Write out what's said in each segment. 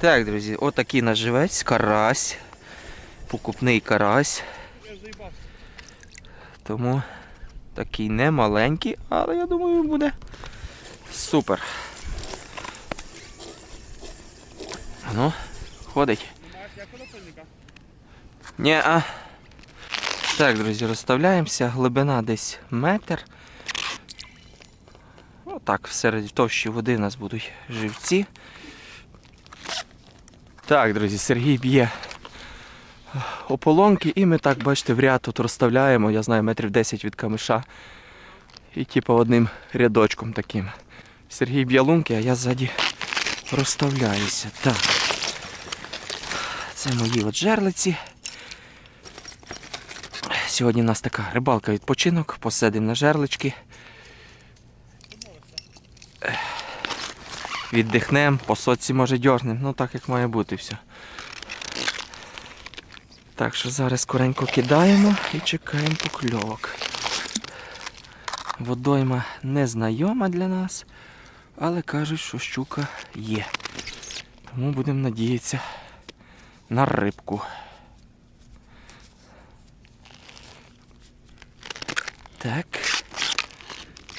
Так, друзі, отакий наш живець, карась. Покупний карась. Тому такий не маленький, але я думаю, буде супер. Ну, ходить. Ні, а. Так, друзі, розставляємося. Глибина десь метр. Отак, всеред товщі води у нас будуть живці. Так, друзі, Сергій б'є ополонки, і ми так, бачите, в ряд тут розставляємо, я знаю, метрів 10 від камиша. І типу одним рядочком таким. Сергій б'є лунки, а я ззаді розставляюся. Так. Це мої от жерлиці. Сьогодні у нас така рибалка відпочинок, посидимо на жерлички. Віддихнемо, по соці може дьорнем. Ну так як має бути все. Так що зараз скоренько кидаємо і чекаємо покльовок. Водойма незнайома для нас, але кажуть, що щука є. Тому будемо надіятися на рибку. Так.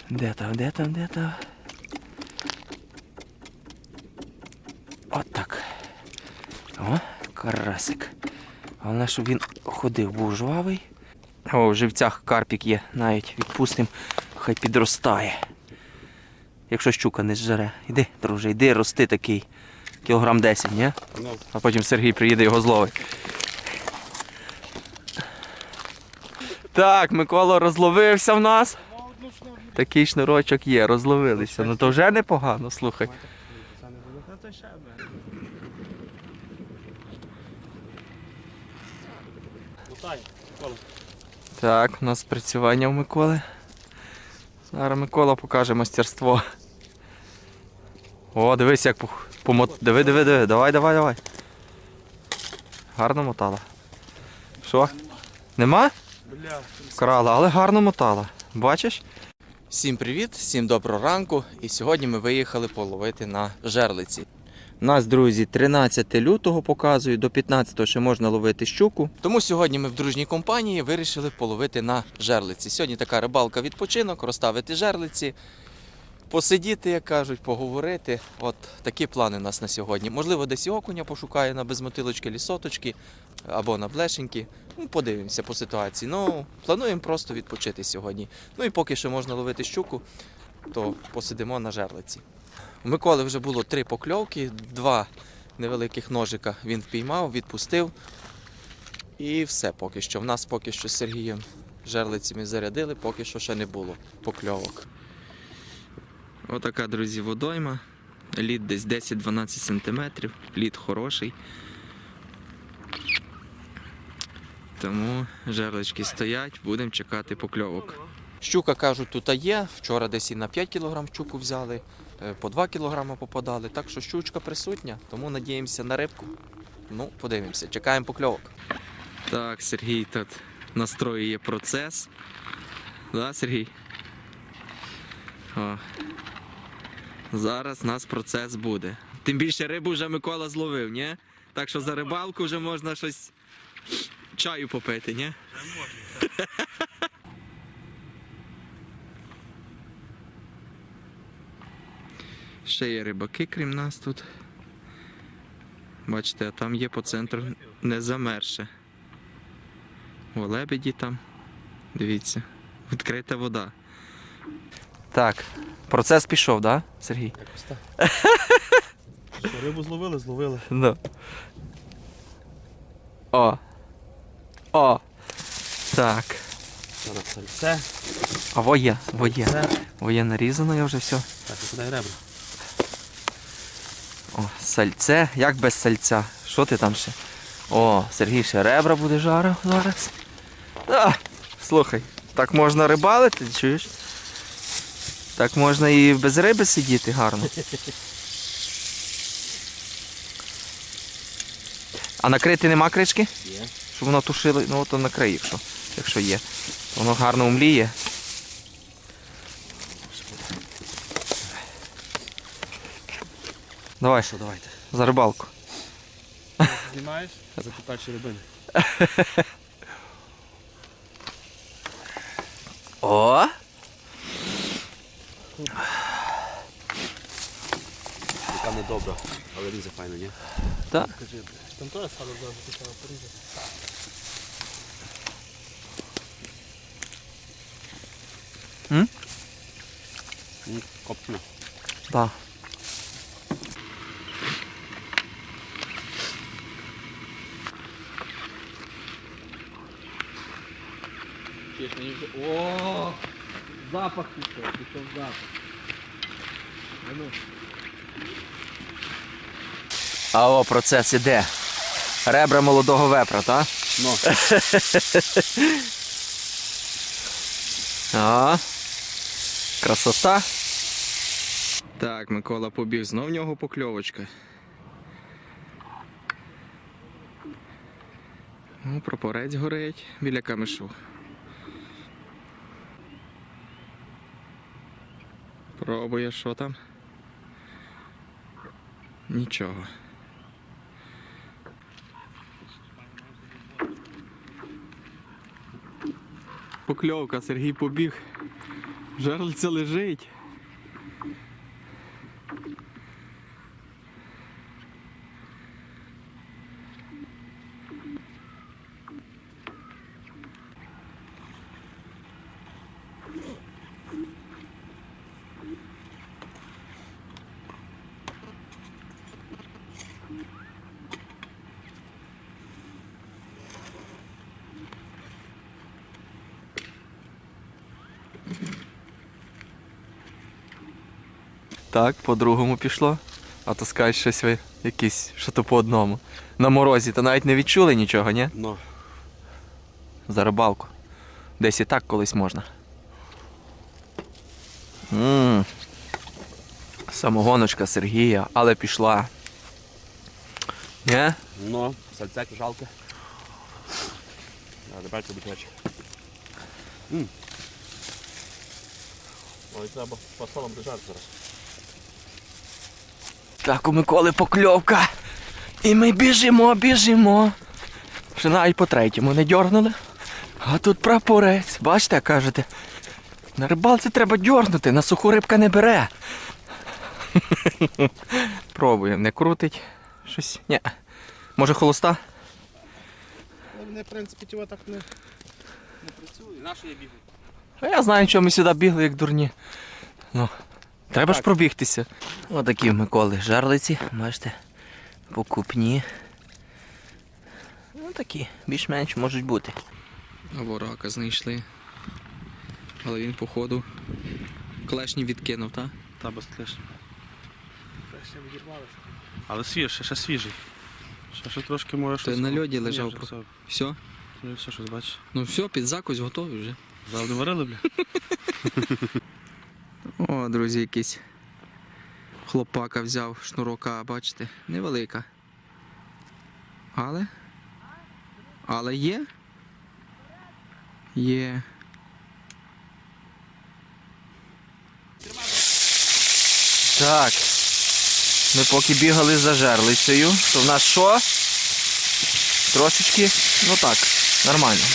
Де там, де там, де там? От так. О, карасик. Головне, щоб він ходив, був жвавий. О, в живцях карпік є, навіть відпустимо, хай підростає. Якщо щука не зжере. Іди, друже, йди, рости такий. Кілограм 10, ні? Ну. А потім Сергій приїде його зловить. Так, Микола розловився в нас. Такий шнурочок є, розловилися. Ну то вже непогано, слухай. Так, у нас працювання у Миколи. Зараз Микола покаже мастерство. О, дивись, як по, помот... Диви, диви, диви. Давай, давай, давай. Гарно мотала. Що? Нема? Бля, Крала, але гарно мотала. Бачиш? Всім привіт, всім доброго ранку. І сьогодні ми виїхали половити на жерлиці. Нас, друзі, 13 лютого показую, до 15 ще можна ловити щуку. Тому сьогодні ми в дружній компанії вирішили половити на жерлиці. Сьогодні така рибалка відпочинок, розставити жерлиці, посидіти, як кажуть, поговорити. От такі плани у нас на сьогодні. Можливо, десь і окуня пошукаю на безмотилочки лісоточки або на блешеньки. Ну, подивимося по ситуації. Ну, плануємо просто відпочити сьогодні. Ну і поки що можна ловити щуку, то посидимо на жерлиці. У Миколи вже було три покльовки, два невеликих ножика він впіймав, відпустив. І все поки що. В нас поки що з Сергієм жерлиці ми зарядили, поки що ще не було покльовок. Отака, друзі, водойма. Лід десь 10-12 см, лід хороший. Тому жерлички стоять, будемо чекати покльовок. Щука кажуть, тут є. Вчора десь і на 5 кг щуку взяли, е, по 2 кг попадали. Так що щучка присутня, тому надіємося на рибку. Ну, подивимося, чекаємо покльовок. Так, Сергій тут настроює процес. Да, Сергій? О. Зараз у нас процес буде. Тим більше рибу вже Микола зловив, ні? Так що за рибалку вже можна щось чаю попити, ні? Ще є рибаки, крім нас тут. Бачите, а там є по центру не замерше. О, лебеді там. Дивіться. Відкрита вода. Так, процес пішов, так, да, Сергій? якось так. Що, Рибу зловили, зловили. Да. О. О. Так. Зараз сальце, А во є, во є. це. Во є нарізано, я вже все. Так, викидай ребра. О, сальце. Як без сальця? Що ти там ще? О, Сергій ще ребра буде жарив зараз. А, слухай, так можна рибалити, чуєш? Так можна і без риби сидіти гарно. А накрити нема кришки? Є. Щоб воно тушило, ну то накрий, якщо, якщо є. Воно гарно умліє. Давай, Що, давайте. за рибалку. Знімаєш? Запитачі рибини. О! Яка не добра, але різе файно, ні? Так. Скажи, там теж сало зразу почало порізати. М, Копчено. Так. О, запах пішов, пішов запах. А о, процес іде. Ребра молодого вепра, так? Ну, А, красота. Так, Микола побіг, знов в нього покльовочка. Ну, прапорець горить біля камишу. Пробує, що там? Нічого. Покльовка, Сергій побіг. Жерлиця лежить. Так, по-другому пішло. А то скажеш щось ви якісь, що то по одному. На морозі, то навіть не відчули нічого, ні? ну. За рибалку. Десь і так колись можна. Ммм. Самогоночка Сергія, але пішла. Ні? Ну, сальцек жалке. А, тепер тобі краще. Ой, треба по салам держати зараз. Так, у Миколи покльовка. І ми біжимо, біжимо. Ще навіть по третьому не дьорнули. А тут прапорець. Бачите, кажете. На рибалці треба дьорнути, на суху рибка не бере. Пробуємо, не крутить. Щось. Ні. Може холоста? Вони, в принципі, тіло так не... Не працює, нащо я бігаю? А я знаю, чого ми сюди бігли, як дурні. Ну, треба ж пробігтися. Отакі в Миколи жарлиці, бачите, покупні. Ну такі, більш-менш можуть бути. Ворака знайшли. Але він, походу, клешні відкинув, так? Та без клешні. Ще відірвалося. Але свіжий, ще свіжий. Ще, ще трошки може щось... на льоді лежав про- все. Все? Вже все щось бачиш. Ну все, під закусь готовий вже. Завжди варили, бля? Друзі, якийсь хлопака взяв шнурока, бачите, невелика. Але. Але є. Є. Так. Ми поки бігали за жерлицею, то в нас що? Трошечки, ну так, нормально.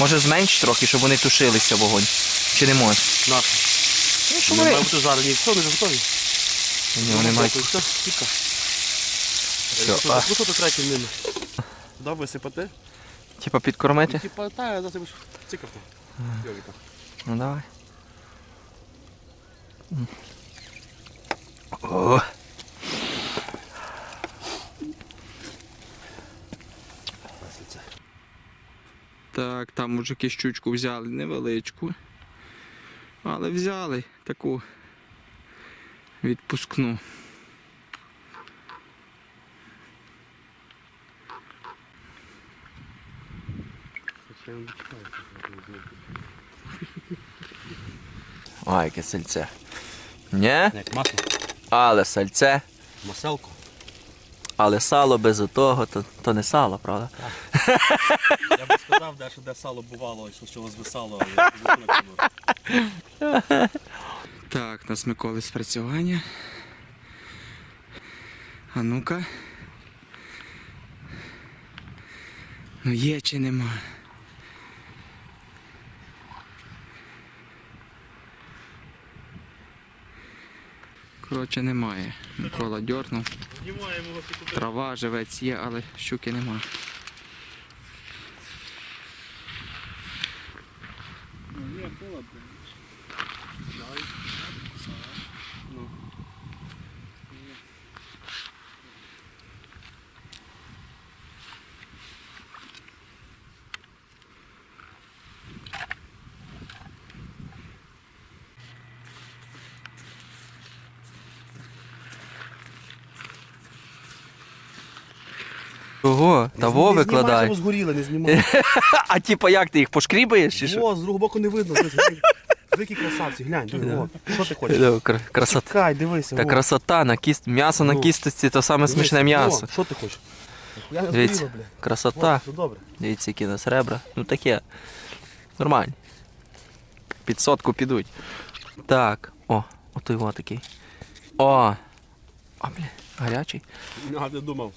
Може зменш трохи, щоб вони тушилися вогонь. Чи не може? Нащо? Ну, Не вони... має бути жарені. Все, не готові. Ні, вони мають. Все, тільки. Все, а, Висоти треті ними. Туди висипати. типа підкормити? Типа, та, я зараз цікав там. Йовіка. Ну давай. О. Так, там мужики щучку взяли невеличку. Але взяли таку відпускну. Ой, яке сальце. Ні? Як масло. Але сальце, Маселко. але сало без отого, то, то не сало, правда? Я би сказав, де, що де сало бувало, що що звисало, але не Так, у нас Миколи спрацювання. А ну-ка. Ну є чи нема. Коротше, немає. Микола дьорнув. Трава, живець є, але щуки нема. Є холодно. Ого, та во викладай. Не згоріли, не знімай. А типа як ти їх пошкрібаєш чи що? О, з другого боку не видно. Дикі красавці, глянь, диви, о. Що ти хочеш? Е, кра- Красота. Чекай, дивися. Та о. красота на кіст... м'ясо на Ну. кісточці то саме Дивись, смачне м'ясо. о, Що ти хочеш? Я не Дивіться, згоріла, бля. красота. О, все добре. Дивіться, які у нас ребра. Ну таке. Нормально. Під сотку підуть. Так. О, ото його такий. О! А, бля, гарячий. Я не думав.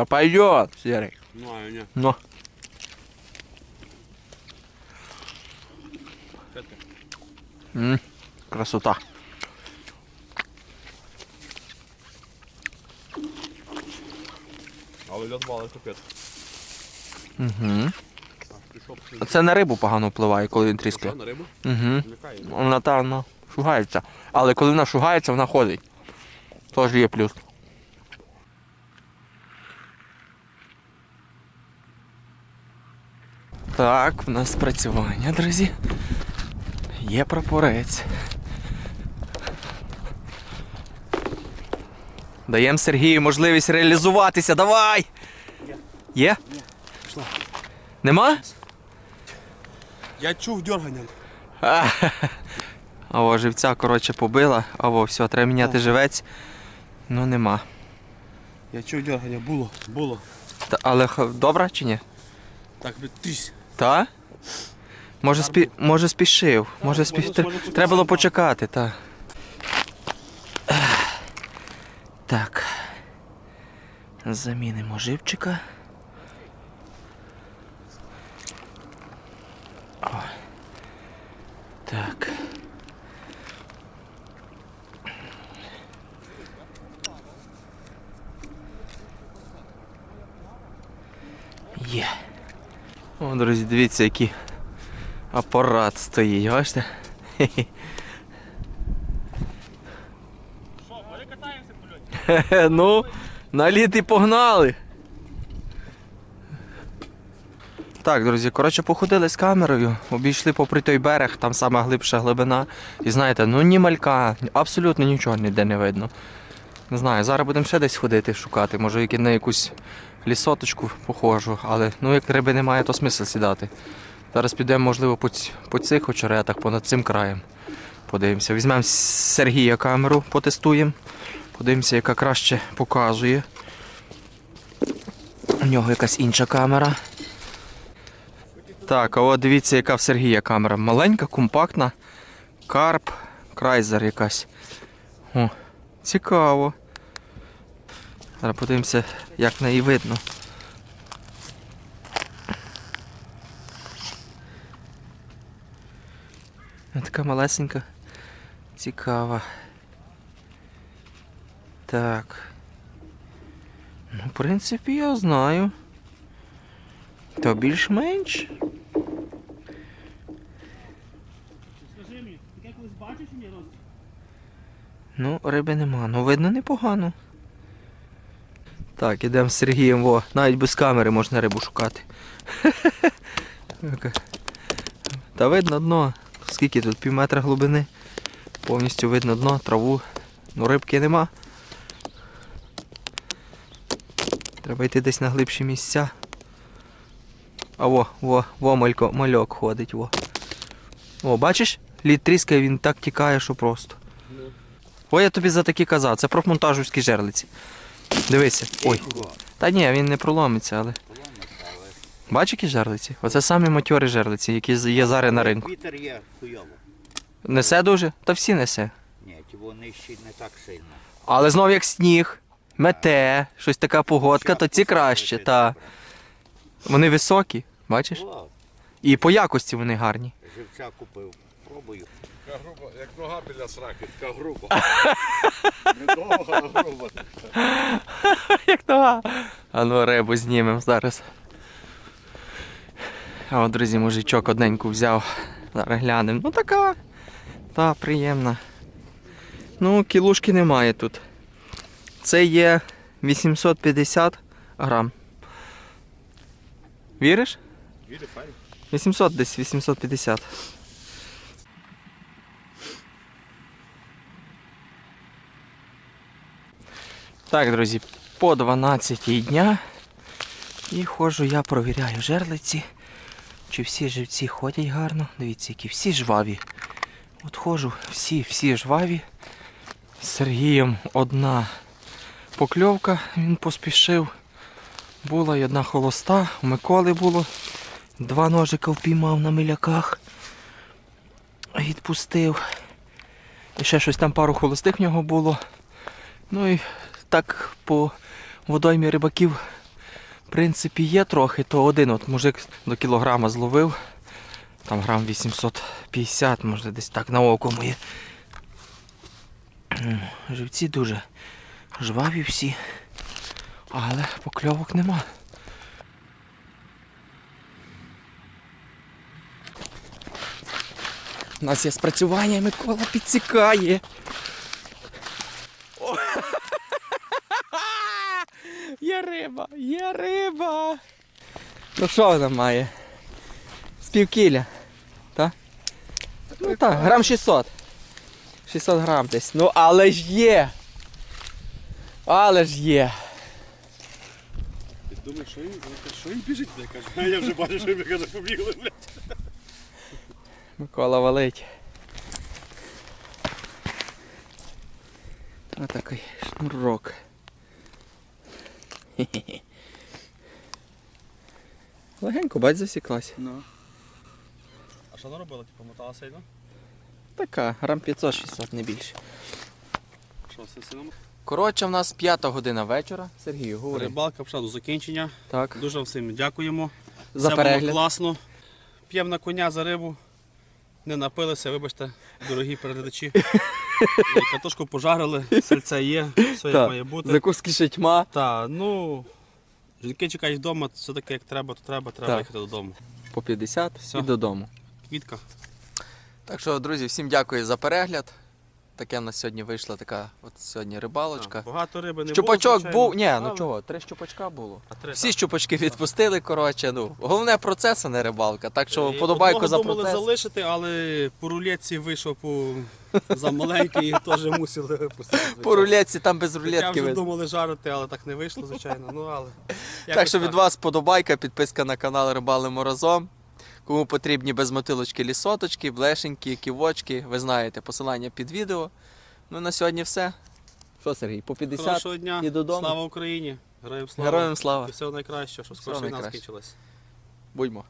Та пойдет, серый. Ну, а ні. Ну. Що ти? М, красота. Але льот вали капець. Угу. А, це на рибу погано впливає, коли він тріскає. На рибу? Угу. Вона та вона шугається. Але коли вона шугається, вона ходить. Тож є плюс. Так, у нас спрацювання, друзі. Є прапорець. Даємо Сергію можливість реалізуватися. Давай! Є? Пішла. Нема? Я чув дергання. А, Аво, живця, коротше, побила. Аво, все, треба міняти О. живець. Ну нема. Я чув дергання. Було, було. Та, але добре чи ні? Так, тись. Та? Може, спі... може спішив. Може, спі... тр- Треба було почекати, почекати, так. Замінимо живчика. О. Так. Є. О, друзі, дивіться, який апарат стоїть, бачите? Що, перекатаємося по льоті? Хе-хе, Ну, на літ і погнали. Так, друзі, коротше, походили з камерою, обійшли попри той берег, там сама глибша глибина. І знаєте, ну ні малька, абсолютно нічого ніде не видно. Не знаю, зараз будемо ще десь ходити, шукати. Може, на якусь лісоточку похожу, але ну як риби немає, то смисл сідати. Зараз підемо, можливо, по, по цих очеретах, понад цим краєм. Подивимося. Візьмемо Сергія камеру, потестуємо. Подивимося, яка краще показує. У нього якась інша камера. Так, а от дивіться, яка в Сергія камера. Маленька, компактна. Карп, крайзер якась. О, цікаво. Зараз подивимося, як неї видно. Така малесенька. Цікава. Так. Ну, в принципі, я знаю. То більш-менш. Скажи мені, таке колись бачиш чи ні, Ну, риби нема. Ну, видно непогано. Так, ідемо з Сергієм, во. Навіть без камери можна рибу шукати. Та видно дно. Скільки тут? Пів метра глибини. Повністю видно дно, траву. Ну, рибки нема. Треба йти десь на глибші місця. А во, во, во малько, мальок ходить, во. О, бачиш? Лід тріскає, він так тікає, що просто. О, я тобі за такі казав, це профмонтажівські жерлиці. Дивися. Ой. Та ні, він не проломиться, але. Бачиш які жерлиці? Оце самі матьори жерлиці, які є зараз на ринку. Вітер є хуйово. Несе дуже? Та всі несе. Ні, ті вони ще не так сильно. Але знов як сніг, мете, щось така погодка, то ці краще. Та. Вони високі, бачиш? І по якості вони гарні. живця купив. Пробую. Така груба, як нога біля сраки, така груба. Не довга, а груба. Як нога. А ну рибу знімемо зараз. А от, друзі, мужичок одненьку взяв. Зараз глянемо. Ну така. Та, приємна. Ну, кілушки немає тут. Це є 850 грам. Віриш? Вірю, файно. 800 десь 850. Так, друзі, по 12 дня. І ходжу я провіряю жерлиці. Чи всі живці ходять гарно. Дивіться, які всі жваві. От ходжу, всі, всі жваві. З Сергієм одна покльовка, він поспішив. Була й одна холоста, у Миколи було Два ножика впіймав на миляках. Відпустив. І ще щось там пару холостих в нього було. Ну і так по водоймі рибаків, в принципі, є трохи, то один от мужик до кілограма зловив. Там грам 850, може десь так на око моє. Живці дуже жваві всі. Але покльовок нема. У нас є спрацювання, Микола підсікає. О! Є риба, є риба. Ну що вона має? З півкіля. Так? Ну так, грам 600. 600 грам десь. Ну але ж є. Але ж є. Ти думаєш, що він, що він біжить? Я кажу, я вже бачу, що він каже, побігли, блядь. Микола валить. Отакий шнурок. Хе-хе-хе. Легенько, бать, засіклась. Ну. А що вона робила? Типу, мотала сильно? Така, грам 500-600, не більше. Що, все сильно? Коротше, в нас п'ята година вечора. Сергію, говори. Рибалка пішла до закінчення. Так. Дуже всім дякуємо. За Все перегляд. було класно. П'ємо на коня за рибу. Не напилися, вибачте, дорогі передачі. Картошку пожарили, сельце є, все як має бути. Закуски ще тьма. Так, ну, жінки чекають вдома, все-таки як треба, то треба, треба Так. їхати додому. По 50 Все. і додому. Квітка. Так що, друзі, всім дякую за перегляд. Таке в нас сьогодні вийшла така от сьогодні рибалочка. Так, Багато риби не Щупачок було. був. Ні, ну чого, три щупачка було. А три, Всі так. щупачки відпустили, коротше. Ну, головне процес, а не рибалка. Так що І вподобайку одного за думали залишити, але по рулетці вийшов по... за маленький і теж мусили випустити. По рулетці там без рулетки. вже видно. думали жарити, але так не вийшло, звичайно. Ну, але... Так що від вас подобайка, підписка на канал Рибалимо разом. Кому потрібні безмотилочки лісоточки, блешеньки, ківочки, ви знаєте, посилання під відео. Ну на сьогодні все. Що, Сергій, по 50 Хорошого дня, і додому. Слава Україні! Героям слава! Героям слава. І всього найкращого, щоб скоро війна скінчилась. Будьмо.